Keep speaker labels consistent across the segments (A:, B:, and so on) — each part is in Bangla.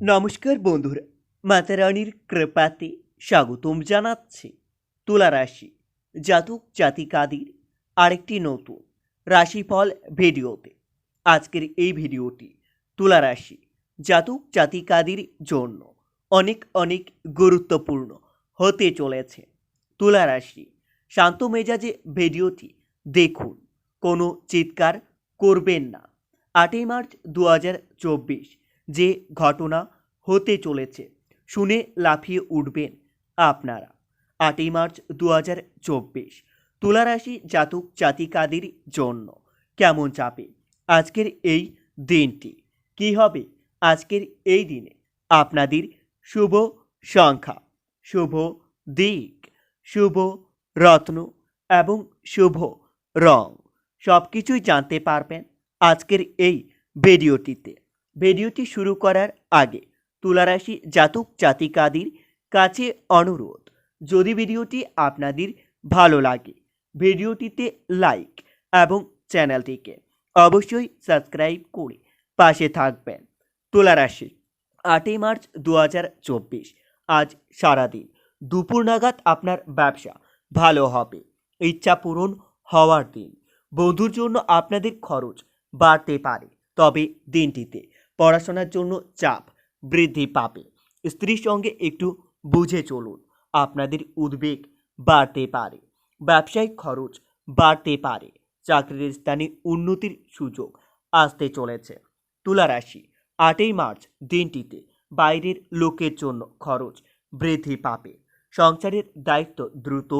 A: নমস্কার বন্ধুরা মাতা রানীর কৃপাতে স্বাগতম জানাচ্ছি তুলা রাশি জাতক জাতিকাদের আরেকটি নতুন রাশিফল ভিডিওতে। আজকের এই ভিডিওটি তুলা রাশি জাতক জাতিকাদের জন্য অনেক অনেক গুরুত্বপূর্ণ হতে চলেছে। তুলা রাশি শান্ত মেজাজে ভিডিওটি দেখুন, কোনো চিৎকার করবেন না। আটই মার্চ দু হাজার চব্বিশ যে ঘটনা হতে চলেছে, শুনে লাফিয়ে উঠবেন আপনারা। আটই মার্চ দু হাজার চব্বিশ, তুলারাশি জাতক জাতিকাদের জন্য কেমন চাপে? আজকের এই দিনটি কি হবে? আজকের এই দিনে আপনাদের শুভ সংখ্যা, শুভ দিক, শুভ রত্ন এবং শুভ রং সব কিছুই জানতে পারবেন আজকের এই ভিডিওটিতে। ভিডিওটি শুরু করার আগে তুলারাশি জাতক জাতিকাদের কাছে অনুরোধ, যদি ভিডিওটি আপনাদের ভালো লাগে, ভিডিওটিতে লাইক এবং চ্যানেলটিকে অবশ্যই সাবস্ক্রাইব করে পাশে থাকবেন। তুলারাশি, আটই মার্চ দু আজ সারাদিন দুপুর নাগাদ আপনার ব্যবসা ভালো হবে, ইচ্ছা পূরণ হওয়ার দিন। বন্ধুর জন্য আপনাদের খরচ বাড়তে পারে, তবে দিনটিতে পড়াশোনার জন্য চাপ বৃদ্ধি পাবে। স্ত্রীর সঙ্গে একটু বুঝে চলুন, আপনাদের উদ্বেগ বাড়তে পারে, ব্যবসায়িক খরচ বাড়তে পারে, চাকরির স্থানে উন্নতির সুযোগ আসতে চলেছে। তুলা রাশি, আটই মার্চ দিনটিতে বাইরের লোকের জন্য খরচ বৃদ্ধি পাবে। সংসারের দায়িত্ব দ্রুত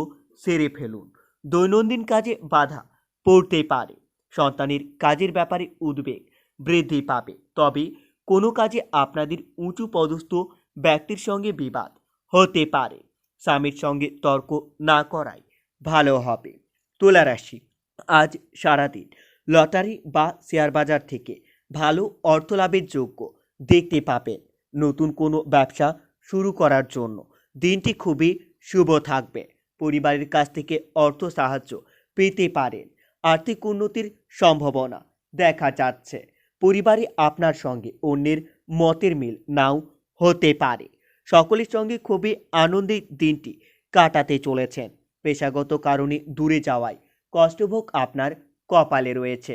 A: সেরে ফেলুন, দৈনন্দিন কাজে বাধা পড়তে পারে। সন্তানের কাজের ব্যাপারে উদ্বেগ বৃদ্ধি পাবে। তবে কোনো কাজে আপনাদের উঁচু পদস্থ ব্যক্তির সঙ্গে বিবাদ হতে পারে। স্বামীর সঙ্গে তর্ক না করাই ভালো হবে। তুলা রাশি আজ সারাদিন লটারি বা শেয়ার বাজার থেকে ভালো অর্থ লাভের যোগ্য দেখতে পাবেন। নতুন কোনো ব্যবসা শুরু করার জন্য দিনটি খুবই শুভ থাকবে। পরিবারের কাছ থেকে অর্থ সাহায্য পেতে পারেন। আর্থিক উন্নতির সম্ভাবনা দেখা যাচ্ছে। পরিবারে আপনার সঙ্গে অন্যের মতের মিল নাও হতে পারে। সকলের সঙ্গে খুবই আনন্দের দিনটি কাটাতে চলেছেন। পেশাগত কারণে দূরে যাওয়ায় কষ্টভোগ আপনার কপালে রয়েছে।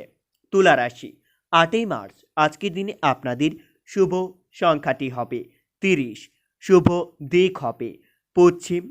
A: তুলা রাশি, আটই মার্চ, আজকের দিনে আপনাদের শুভ সংখ্যাটি হবে তিরিশ, শুভ দিক হবে পশ্চিম,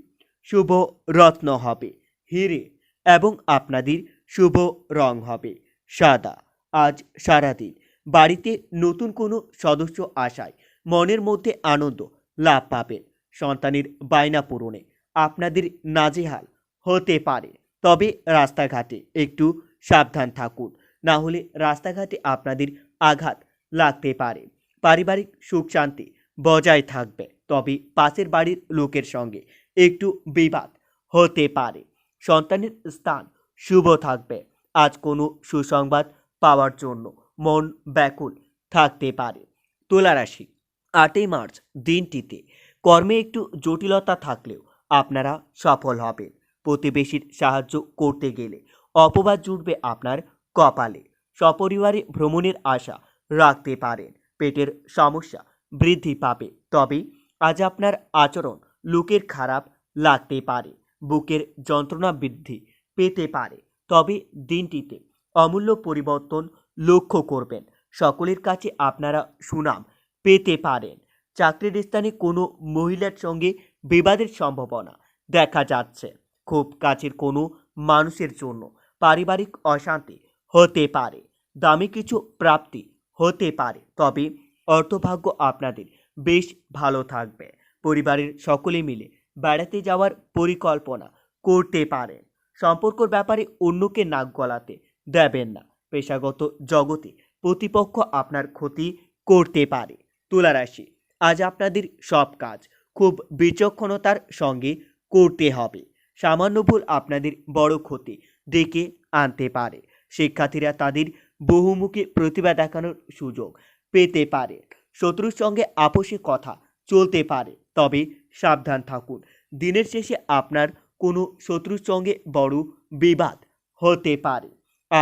A: শুভ রত্ন হবে হিরে এবং আপনাদের শুভ রং হবে সাদা। আজ সারাদিন বাড়িতে নতুন কোনো সদস্য আসায় মনের মধ্যে আনন্দ লাভ পাবেন। সন্তানের বায়না পূরণে আপনাদের নাজেহাল হতে পারে। তবে রাস্তাঘাটে একটু সাবধান থাকুন। না হলে রাস্তাঘাটে আপনাদের আঘাত লাগতে পারে। পারিবারিক সুখ শান্তি বজায় থাকবে। তবে পাশের বাড়ির লোকের সঙ্গে একটু বিবাদ হতে পারে। সন্তানের স্থান শুভ থাকবে। আজ কোনো সুসংবাদ পাওয়ার জন্য মন ব্যাকুল থাকতে পারে। তুলা রাশি আটই মার্চ দিনটিতে। কর্মে একটু জটিলতা থাকলেও আপনারা সফল হবেন। প্রতিবেশীর সাহায্য করতে গেলে অপবাদ জুটবে আপনার কপালে। সপরিবারে ভ্রমণের আশা রাখতে পারেন। পেটের সমস্যা বৃদ্ধি পাবে। তবে আজ আপনার আচরণ লোকের খারাপ লাগতে পারে। বুকের যন্ত্রণা বৃদ্ধি পেতে পারে। তবে দিনটিতে অমূল্য পরিবর্তন লক্ষ্য করবেন। সকলের কাছে আপনারা সুনাম পেতে পারেন। চাকরির স্থানে কোনো মহিলার সঙ্গে বিবাদের সম্ভাবনা দেখা যাচ্ছে। খুব কাছের কোনো মানুষের জন্য পারিবারিক অশান্তি হতে পারে, দামি কিছু প্রাপ্তি হতে পারে। তবে অর্থভাগ্য আপনাদের বেশ ভালো থাকবে। পরিবারের সকলে মিলে বেড়াতে যাওয়ার পরিকল্পনা করতে পারেন। সম্পর্কর ব্যাপারে অন্যকে নাক গলাতে দেবেন না। পেশাগত জগতে প্রতিপক্ষ আপনার ক্ষতি করতে পারে। তুলা রাশি আজ আপনাদের সব কাজ খুব বিচক্ষণতার সঙ্গে করতে হবে। সামান্য ভুল আপনাদের বড় ক্ষতি ডেকে আনতে পারে। শিক্ষার্থীরা তাদের বহুমুখী প্রতিভা দেখানোর সুযোগ পেতে পারে। শত্রুর সঙ্গে আপোষে কথা চলতে পারে, তবে সাবধান থাকুন। দিনের শেষে আপনার কোনো শত্রুর সঙ্গে বড় বিবাদ হতে পারে।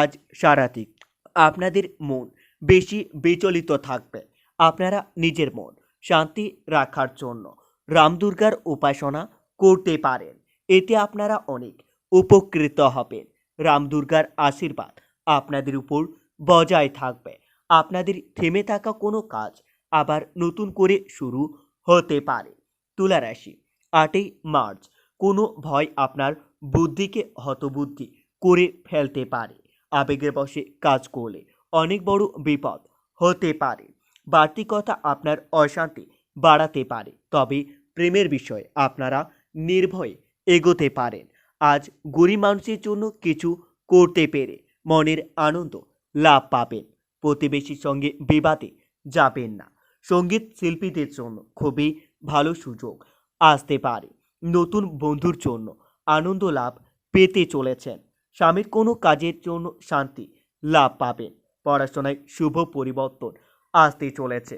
A: আজ সারাদিন আপনাদের মন বেশি বিচলিত থাকবে। আপনারা নিজের মন শান্তি রাখার জন্য রামদুর্গার উপাসনা করতে পারেন। এতে আপনারা অনেক উপকৃত হবেন। রামদুর্গার আশীর্বাদ আপনাদের উপর বজায় থাকবে। আপনাদের থেমে থাকা কোনো কাজ আবার নতুন করে শুরু হতে পারে। তুলা রাশি আটই মার্চ। কোনো ভয় আপনার বুদ্ধিকে হতবুদ্ধি করে ফেলতে পারে। আবেগের বশে কাজ করলে অনেক বড় বিপদ হতে পারে। বাড়তি কথা আপনার অশান্তি বাড়াতে পারে, তবে প্রেমের বিষয়ে আপনারা নির্ভয়ে এগোতে পারেন। আজ গরিব মানুষের জন্য কিছু করতে পেরে মনের আনন্দ লাভ পাবেন, প্রতিবেশীর সঙ্গে বিবাদে যাবেন না। সংগীত শিল্পীদের জন্য খুবই ভালো সুযোগ আসতে পারে। নতুন বন্ধুর জন্য আনন্দ লাভ পেতে চলেছেন। স্বামীর কোনো কাজের জন্য শান্তি লাভ পাবেন পড়াশোনায় শুভ পরিবর্তন আসতে চলেছে।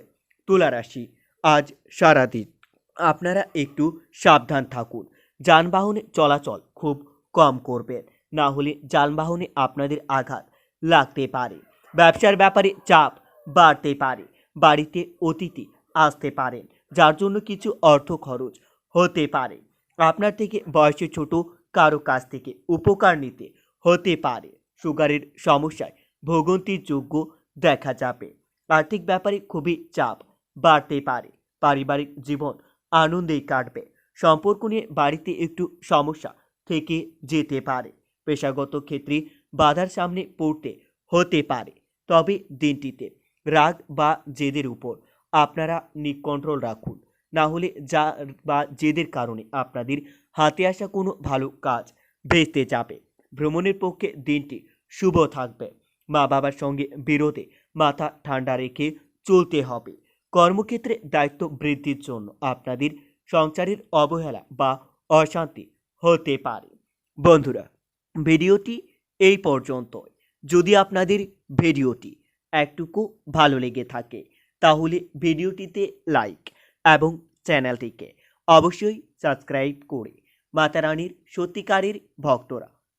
A: তুলা রাশি আজ সারাদিন। আপনারা একটু সাবধান থাকুন। যানবাহনে চলাচল খুব কম করবেন। না হলে যানবাহনে আপনাদের আঘাত লাগতে পারে। ব্যবসার ব্যাপারে চাপ বাড়তে পারে। বাড়িতে অতিথি আসতে পারেন, যার জন্য কিছু অর্থ খরচ হতে পারে। আপনার থেকে বয়সে ছোট কারও কাছ থেকে উপকার নিতে হতে পারে। সুগারের সমস্যায় ভোগান্তির যোগ্য দেখা যাবে। আর্থিক ব্যাপারে খুবই চাপ বাড়তে পারে। পারিবারিক জীবন আনন্দেই কাটবে। সম্পর্ক নিয়ে বাড়িতে একটু সমস্যা থেকে যেতে পারে। পেশাগত ক্ষেত্রে বাধার সামনে পড়তে হতে পারে। তবে দিনটিতে রাগ বা জেদের উপর আপনারা নিকন্ট্রোল রাখুন। না হলে যা বা জেদের কারণে আপনাদের হাতে আসা কোনো ভালো কাজ ভেস্তে যাবে। ভ্রমণের পক্ষে দিনটি শুভ থাকবে। মা বাবার সঙ্গে বিরোধে মাথা ঠান্ডা রেখে চলতে হবে। কর্মক্ষেত্রে দায়িত্ব বৃদ্ধির জন্য আপনাদের সংসারের অবহেলা বা অশান্তি হতে পারে। বন্ধুরা, ভিডিওটি এই পর্যন্ত যদি আপনাদের ভিডিওটি একটুকু ভালো লেগে থাকে, তাহলে ভিডিওটিতে লাইক এবং চ্যানেলটিকে অবশ্যই সাবস্ক্রাইব করে মাতারানীর সত্যিকারের ভক্তরা